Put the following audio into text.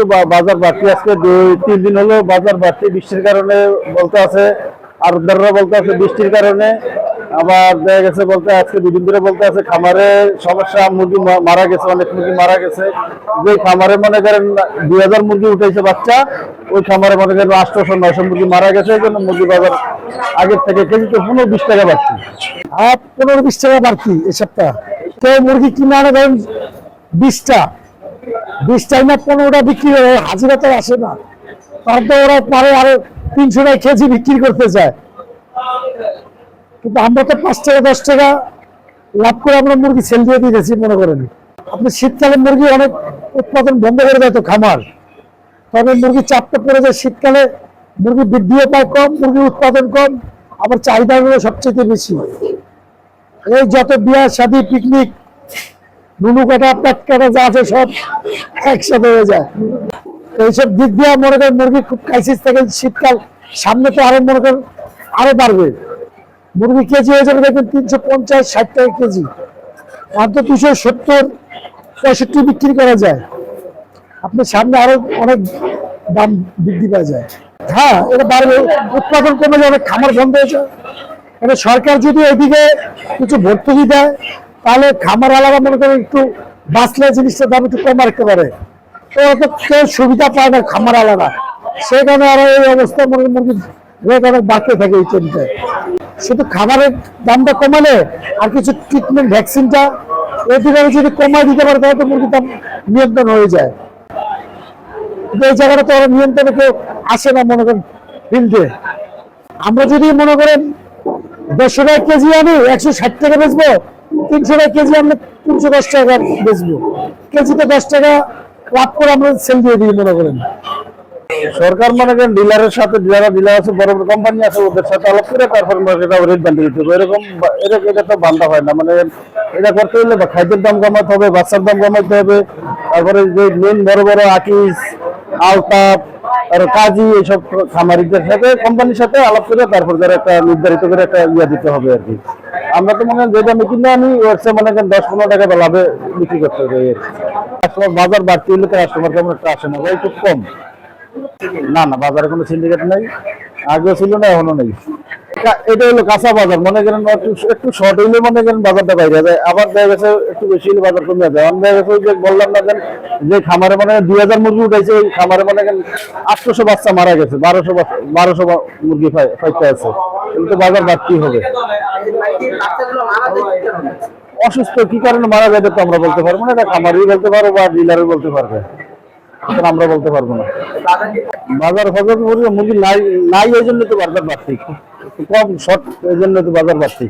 একটু বাজার বাড়তি আজকে দুই, তিন দিন হলো বাজার বাড়তি, বৃষ্টির কারণে বলতে আছে, আর উদ্ধাররা বলতে আছে বৃষ্টির কারণে। আবার দেখা গেছে বলতে আজকে দুদিন ধরে বলতে আছে খামারে সমস্যা, মুরগি মারা গেছে, অনেক মুরগি মারা গেছে। যে খামারে মনে করেন দুই হাজার মুরগি উঠেছে বাচ্চা, ওই খামারে মনে করেন আটশোশো, নয়শো মুরগি মারা গেছে, এই জন্য মুরগি বাজার আগের থেকে কেজিতে পনেরো বিশ টাকা বাড়তি। আর পনেরো বিশ টাকা বাড়তি এই সপ্তাহ। কেউ মুরগি কিনে আনে ধরেন বিশটা। বিশটাই না পনেরোটা বিক্রি হয় হাজিরা তো আসে না। তারপর ওরা পারে আরও তিনশো টাকা কেজি বিক্রি করতে চায় কিন্তু আমরা তো পাঁচ টাকা, দশ টাকা লাভ করে আমরা মুরগি সেল দিয়ে দিতেছি, মনে করেন। আপনি শীতকালে মুরগি অনেক উৎপাদন বন্ধ করে দেয় তো খামার। তবে মুরগি চাপটা পড়ে যায়, শীতকালে মুরগি বৃদ্ধিও পায় কম, মুরগির উৎপাদন কম, আবার চাহিদাগুলো সবচেয়ে বেশি। এই যত বিয়া, শাদি পিকনিক নুনু কাটা, পেট কাটা যা আছে সব একসাথে হয়ে যায়। এইসব দিক দিয়ে মনে করেন মুরগি খুব ক্রাইসিস থাকে, শীতকাল, সামনে তো আরও মনে করেন আরও বাড়বে। মুরগি কেজি হয়ে যাবে দেখবেন তিনশো পঞ্চাশ, ষাট টাকা কেজি। মাত্র দুশো সত্তর, পঁয়ষট্টি বিক্রি করা যায়। আপনার সামনে আরও অনেক দাম বৃদ্ধি পাওয়া যায়। হ্যাঁ এটা বাড়বে। উৎপাদন কমে যাবে খামার বন্ধ হয়ে মানে সরকার যদি এদিকে কিছু ভর্তুকি দেয় তাহলে খামার আলাদা মনে করেন একটু বাঁচলে জিনিসটা দাম একটু কম রাখতে পারে তো কেউ সুবিধা পায় না খামার আলাদা কারণে আরও এই অবস্থা মনে মুরগির রেট বাড়তে থাকে এই ট্রেনটায় শুধু খাবারের দামটা কমালে আর কিছু ট্রিটমেন্ট ভ্যাকসিনটা এদিকে যদি কমায় দিতে পারে, তাহলে তো মুরগির দাম নিয়ন্ত্রণ হয়ে যায়। কিন্তু এই জায়গাটা তো ওরা নিয়ন্ত্রণে কেউ আসে না মনে করেন ফিল্ডে। আমরা যদি মনে করেন দেড়শো টাকা কেজি আনি, একশো ষাট টাকা বেচবো তিনশো টাকা কেজি আমরা তিনশো দশ টাকা বেচবো। কেজিতে দশ টাকা লাভ করে আমরা সেল দিয়ে দিই, মনে করেন। সরকার মনে করেন ডিলারের সাথে যারা ডিলার আছে, বড় বড় কোম্পানি আছে, ওদের সাথে আলাপ করে তারপর রেট বান্ডিল দিতে এরকম এরকম এটা তো বান্ধা হয় না। মানে এটা করতে হলে খাদ্যের দাম কমাতে হবে, বাচ্চার দাম কমাতে হবে। তারপরে যে মেন বড় বড় আকিস আলতাপ আর কাজী, এইসব খামারিদের সাথে কোম্পানির সাথে আলাপ করে তারপর যারা একটা নির্ধারিত করে একটা ইয়া দিতে হবে আর কি। আমরা তো মনে যেটা আমি কিনে আমি ওয়েবসাইট মনে করেন দশ পনেরো টাকা লাভে বিক্রি করতে হবে কাস্টমার বাজার বাড়তি হলে কাস্টমার কেমন একটা আসে না খুব কম। না না, বাজারে কোনো সিন্ডিকেট নাই। আগেও ছিল না, এখনও নেই। এটা হলো কাঁচা বাজার। মনে করেন একটু শর্ট হইলে মনে করেন বাজারটা বাইরে যায়। আবার দেখা গেছে একটু বেশি হলে বাজার কমে যায়। আমি দেখা গেছে যে বললাম না যে খামারে মনে দুই হাজার মুরগি উঠাইছে, ওই খামারে মনে করেন আটশোশো বাচ্চা মারা গেছে, বারোশো বারোশো মুরগি ফাইতে আছে। কিন্তু বাজার বাড়তি হবে। অসুস্থ, কি কারণে মারা যাবে তো আমরা বলতে পারব না। এটা খামারই বলতে পারব বা ডিলারই বলতে পারবে। আমরা বলতে পারব না। বাজার ফজর মুরগি নাই নাই এই জন্য তো বাজার বাড়তি। কম শর্ট এই জন্য বাজার বাড়তি।